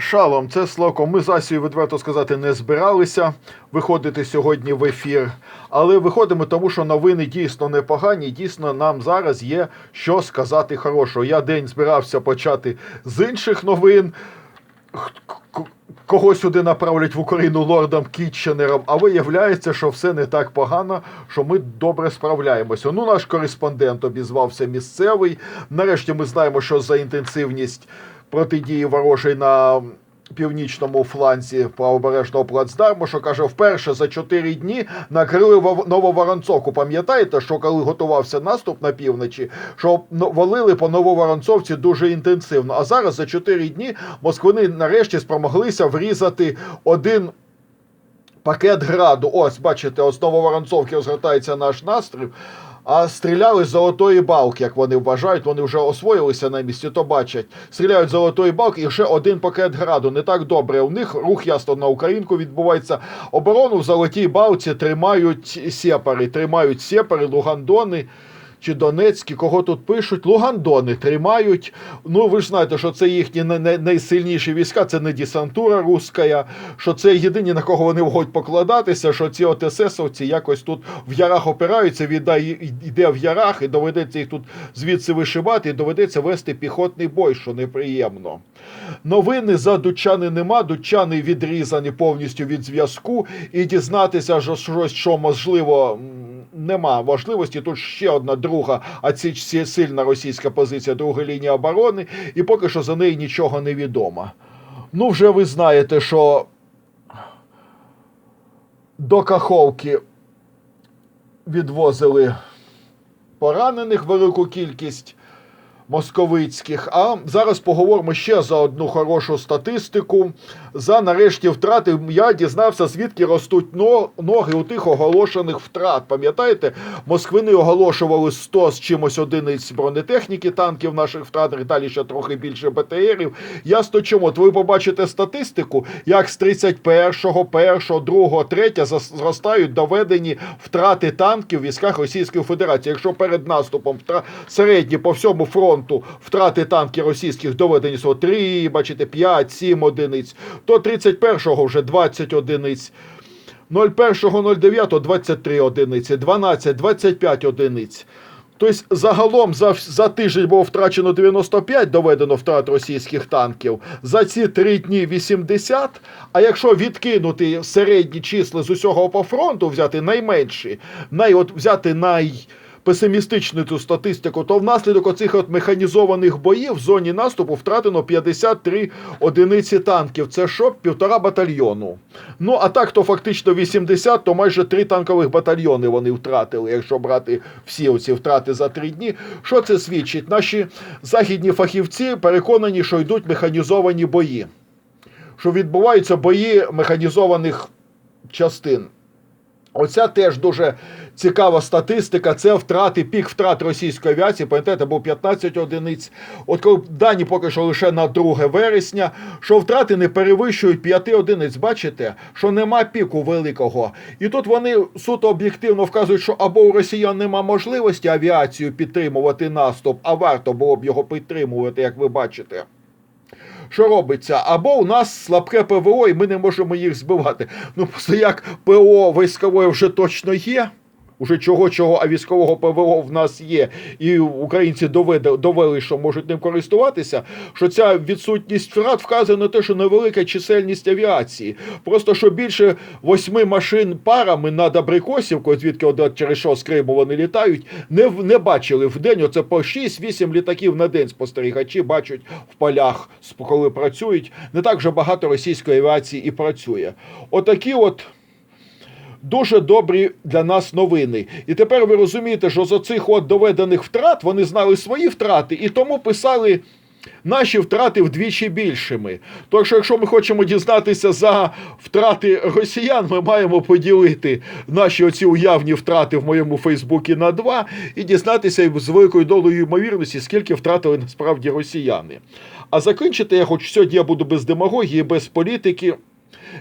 Шалом, це Славко. Ми з Асією, відверто сказати, не збиралися виходити сьогодні в ефір. Але виходимо, тому що новини дійсно непогані. Дійсно, нам зараз є що сказати хорошого. Я день збирався почати з інших новин. Кого сюди направлять в Україну лордом Кітченером, а виявляється, що все не так погано, що ми добре справляємося. Ну, наш кореспондент обізвався місцевий. Нарешті ми знаємо, що за інтенсивність протидії ворожої на північному фланзі правобережного плацдарму, що каже, вперше за чотири дні накрили Вов- Нововоронцовку. Пам'ятаєте, що коли готувався наступ на півночі, що валили по Нововоронцовці дуже інтенсивно. А зараз за чотири дні москвини нарешті спромоглися врізати один пакет граду. Ось, бачите, ось Нововоронцовки розгортається наш настрій. А стріляли з золотої балки, як вони вважають, вони вже освоїлися на місці, то бачать. Стріляють з золотої балки і ще один пакет граду. Не так добре. У них рух ясно на Українку відбувається. Оборону в золотій балці тримають сепари, тримають сепари, лугандони. Чи Донецькі, кого тут пишуть, Лугандони тримають. Ну, ви ж знаєте, що це їхні най- най- найсильніші війська, це не десантура руська, що це єдині, на кого вони можуть покладатися, що ці ОТССовці якось тут в ярах опираються, віддай йде в ярах, і доведеться їх тут звідси вишивати, і доведеться вести піхотний бой, що неприємно. Новини за дучани нема, дучани відрізані повністю від зв'язку, і дізнатися, що щось, що можливо, нема важливості. Тут ще одна друга, а це сильна російська позиція, друга лінія оборони, і поки що за неї нічого не відомо. Ну, вже ви знаєте, що до Каховки відвозили поранених велику кількість московицьких. А зараз поговоримо ще за одну хорошу статистику. За нарешті втрати я дізнався, звідки ростуть ноги у тих оголошених втрат. Пам'ятаєте, москвини оголошували 100 з чимось одиниць бронетехніки, танків наших втрат, далі ще трохи більше БТРів. Ясно чому. От ви побачите статистику, як з 31, 1, 2, 3 зас- зростають доведені втрати танків в військах Російської Федерації. Якщо перед наступом середні по всьому фронту втрати танків російських доведені всього 3, бачите, 5, 7 одиниць, то 31-го вже 20 одиниць. 01.09 23 одиниці, 12, 25 одиниць. Тобто загалом за, за тиждень було втрачено 95 доведено втрат російських танків, за ці три дні 80. А якщо відкинути середні числа з усього по фронту, взяти найменші, най, от взяти най песимістичну цю статистику, то внаслідок оцих от механізованих боїв в зоні наступу втратено 53 одиниці танків. Це що? Півтора батальйону. Ну, а так, то фактично 80, то майже три танкових батальйони вони втратили, якщо брати всі оці втрати за три дні. Що це свідчить? Наші західні фахівці переконані, що йдуть механізовані бої, що відбуваються бої механізованих частин. Оця теж дуже цікава статистика. Це втрати, пік втрат російської авіації. Пам'ятаєте, був 15 одиниць. От коли дані поки що лише на 2 вересня, що втрати не перевищують 5 одиниць. Бачите, що нема піку великого. І тут вони суто об'єктивно вказують, що або у росіян нема можливості авіацію підтримувати наступ, а варто було б його підтримувати, як ви бачите що робиться? Або у нас слабке ПВО, і ми не можемо їх збивати. Ну, просто як ПО військове вже точно є. Уже чого чого, а військового ПВО в нас є, і українці доведе, довели, що можуть ним користуватися. Що ця відсутність втрат вказує на те, що невелика чисельність авіації. Просто що більше восьми машин парами над Абрикосівкою, звідки от через що з Криму вони літають, не, не бачили в день. Оце по 6-8 літаків на день спостерігачі бачать в полях, коли працюють. Не так вже багато російської авіації і працює. Отакі от дуже добрі для нас новини. І тепер ви розумієте, що з оцих от доведених втрат вони знали свої втрати і тому писали. Наші втрати вдвічі більшими. Тож, що якщо ми хочемо дізнатися за втрати росіян, ми маємо поділити наші оці уявні втрати в моєму Фейсбуці на два і дізнатися з великою долею ймовірності, скільки втратили насправді росіяни. А закінчити я хочу сьогодні я буду без демагогії, без політики.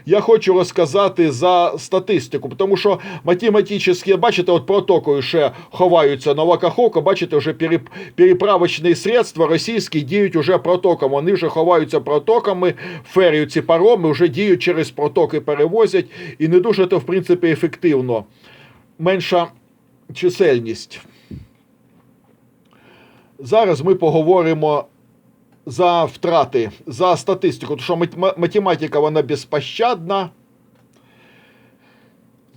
Я хочу розказати за статистику, тому що математично, бачите, от протокою ще ховаються нова каховка, бачите, вже переп- переправочні средства російські діють уже протоком. Вони вже ховаються протоками, ферію ці пароми вже діють через протоки, перевозять, і не дуже то, в принципі, ефективно. Менша чисельність. Зараз ми поговоримо за втрати, за статистику, тому що математика вона безпощадна.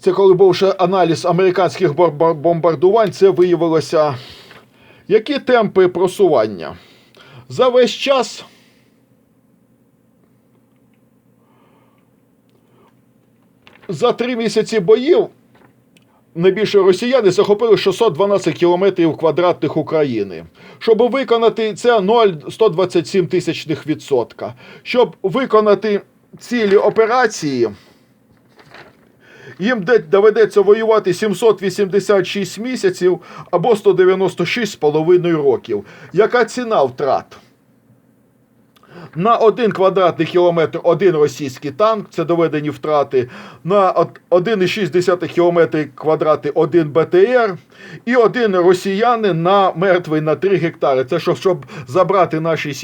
Це коли був ще аналіз американських бомбардувань, це виявилося, які темпи просування. За весь час за три місяці боїв найбільше росіяни захопили 612 кілометрів квадратних України. Щоб виконати це 0,127 тисячних відсотка. Щоб виконати цілі операції, їм доведеться воювати 786 місяців або 196,5 років. Яка ціна втрат? На один квадратний кілометр один російський танк, це доведені втрати. На 1,6 кілометр квадрати один БТР. І один росіянин на мертвий на 3 гектари. Це щоб, щоб забрати наші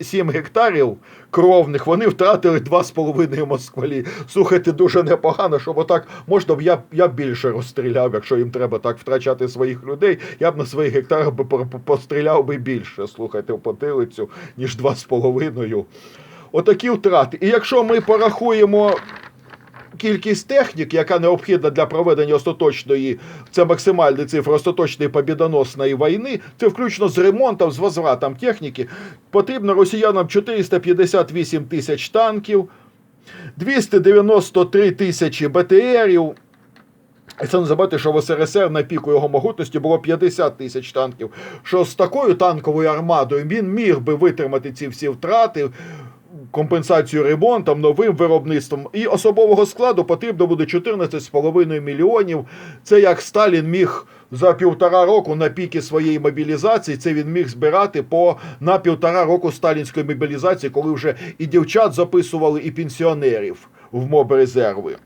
7 гектарів кровних, вони втратили 2,5 москвалі. Слухайте, дуже непогано, щоб отак можна б я, я більше розстріляв, якщо їм треба так втрачати своїх людей. Я б на своїх гектарах би по- по- постріляв би більше, слухайте, в потилицю, ніж 2,5. Отакі втрати. І якщо ми порахуємо кількість технік, яка необхідна для проведення остаточної, це максимальна цифра остаточної побідоносної війни, це включно з ремонтом, з возвратом техніки, потрібно росіянам 458 тисяч танків, 293 тисячі БТРів. І це не забути, що в СРСР на піку його могутності було 50 тисяч танків. Що з такою танковою армадою він міг би витримати ці всі втрати, компенсацію ремонтом, новим виробництвом. І особового складу потрібно буде 14,5 мільйонів. Це як Сталін міг за півтора року на піки своєї мобілізації. Це він міг збирати по на півтора року сталінської мобілізації, коли вже і дівчат записували, і пенсіонерів в мобрезерви.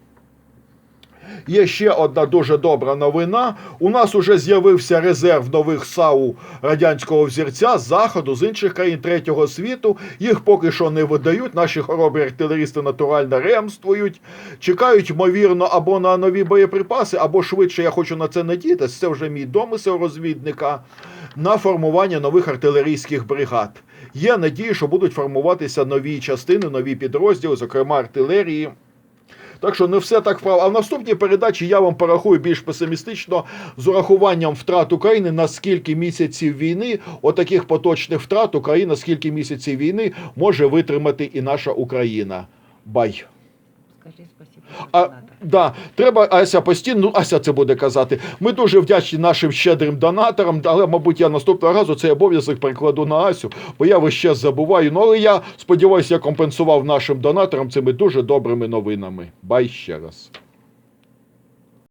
Є ще одна дуже добра новина. У нас уже з'явився резерв нових САУ радянського взірця з заходу, з інших країн третього світу. Їх поки що не видають. Наші хоробрі артилерісти натурально ремствують. Чекають, ймовірно, або на нові боєприпаси, або швидше я хочу на це надіятися. Це вже мій домисел розвідника. На формування нових артилерійських бригад. Є надії, що будуть формуватися нові частини, нові підрозділи, зокрема артилерії. Так що не все так вправо. А в наступній передачі я вам порахую більш песимістично з урахуванням втрат України на скільки місяців війни, отаких поточних втрат Україна, скільки місяців війни може витримати і наша Україна. Бай. А, да, треба Ася постійно, ну Ася це буде казати. Ми дуже вдячні нашим щедрим донаторам, але, мабуть, я наступного разу цей обов'язок перекладу на Асю, бо я весь час забуваю. Ну, але я сподіваюся, я компенсував нашим донаторам цими дуже добрими новинами. Бай ще раз.